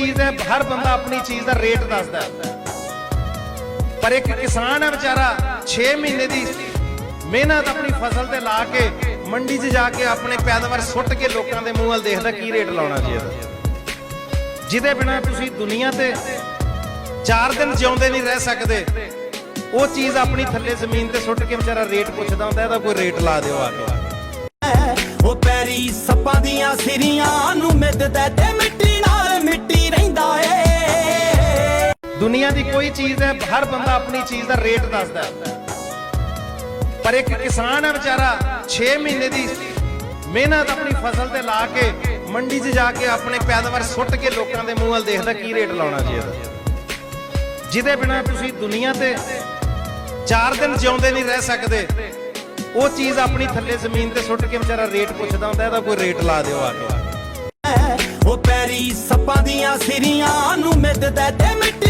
ਚੀਜ਼ ਹੈ, ਹਰ ਬੰਦਾ ਆਪਣੀ ਚੀਜ਼ ਦਾ ਰੇਟ ਦੱਸਦਾ ਪਰ ਇੱਕ ਕਿਸਾਨ ਹੈ ਵਿਚਾਰਾ 6 ਮਹੀਨੇ ਦੀ ਮਿਹਨਤ ਆਪਣੀ ਫਸਲ ਤੇ ਲਾ ਕੇ, ਮੰਡੀ 'ਚ ਜਾ ਕੇ ਆਪਣੇ ਪੈਦਾਵਾਰ ਸੁੱਟ ਕੇ ਲੋਕਾਂ ਦੇ ਮੂੰਹ ਵੱਲ ਦੇਖਦਾ, ਕੀ ਰੇਟ ਲਾਉਣਾ ਚਾਹੀਦਾ ਜਿਹਦੇ ਬਿਨਾ ਤੁਸੀਂ ਦੁਨੀਆ ਤੇ 4 ਦਿਨ ਜਿਉਂਦੇ ਨਹੀਂ ਰਹਿ ਸਕਦੇ, ਉਹ ਚੀਜ਼ ਆਪਣੀ ਥੱਲੇ ਜ਼ਮੀਨ ਤੇ ਸੁੱਟ ਕੇ ਵਿਚਾਰਾ ਰੇਟ ਪੁੱਛਦਾ ਹੁੰਦਾ, ਇਹਦਾ ਕੋਈ ਰੇਟ ਲਾ ਦਿਓ ਆ ਕੇ। ਉਹ ਪੈਰੀ ਸੱਪਾਂ ਦੁਨੀਆ ਦੀ ਕੋਈ ਚੀਜ਼ ਹੈ, ਹਰ ਬੰਦਾ ਆਪਣੀ ਚੀਜ਼ ਦਾ ਰੇਟ ਦੱਸਦਾ ਪਰ ਇੱਕ ਕਿਸਾਨ ਹੈ ਵਿਚਾਰਾ 6 ਮਹੀਨੇ ਦੀ ਮਿਹਨਤ ਆਪਣੀ ਫਸਲ ਤੇ ਲਾ ਕੇ, ਮੰਡੀ 'ਚ ਜਾ ਕੇ ਆਪਣੇ ਪੈਦਾਵਾਰ ਸੁੱਟ ਕੇ ਲੋਕਾਂ ਦੇ ਮੂੰਹ ਵੱਲ ਦੇਖਦਾ, ਕੀ ਰੇਟ ਲਾਉਣਾ ਚਾਹੀਦਾ ਜਿਹਦੇ ਬਿਨਾ ਤੁਸੀਂ ਦੁਨੀਆ ਤੇ 4 ਦਿਨ ਜਿਉਂਦੇ ਨਹੀਂ ਰਹਿ ਸਕਦੇ, ਉਹ ਚੀਜ਼ ਆਪਣੀ ਥੱਲੇ ਜ਼ਮੀਨ ਤੇ ਸੁੱਟ ਕੇ ਵਿਚਾਰਾ ਰੇਟ ਪੁੱਛਦਾ ਹੁੰਦਾ, ਇਹਦਾ ਕੋਈ ਰੇਟ ਲਾ ਦਿਓ ਆ ਕੇ। ਉਹ ਪੈਰੀ ਸੱਪਾਂ ਦੀਆਂ ਸਿਰੀਆਂ ਨੂੰ ਮਿੱਧਦਾ ਤੇ ਮਿੱਟੀ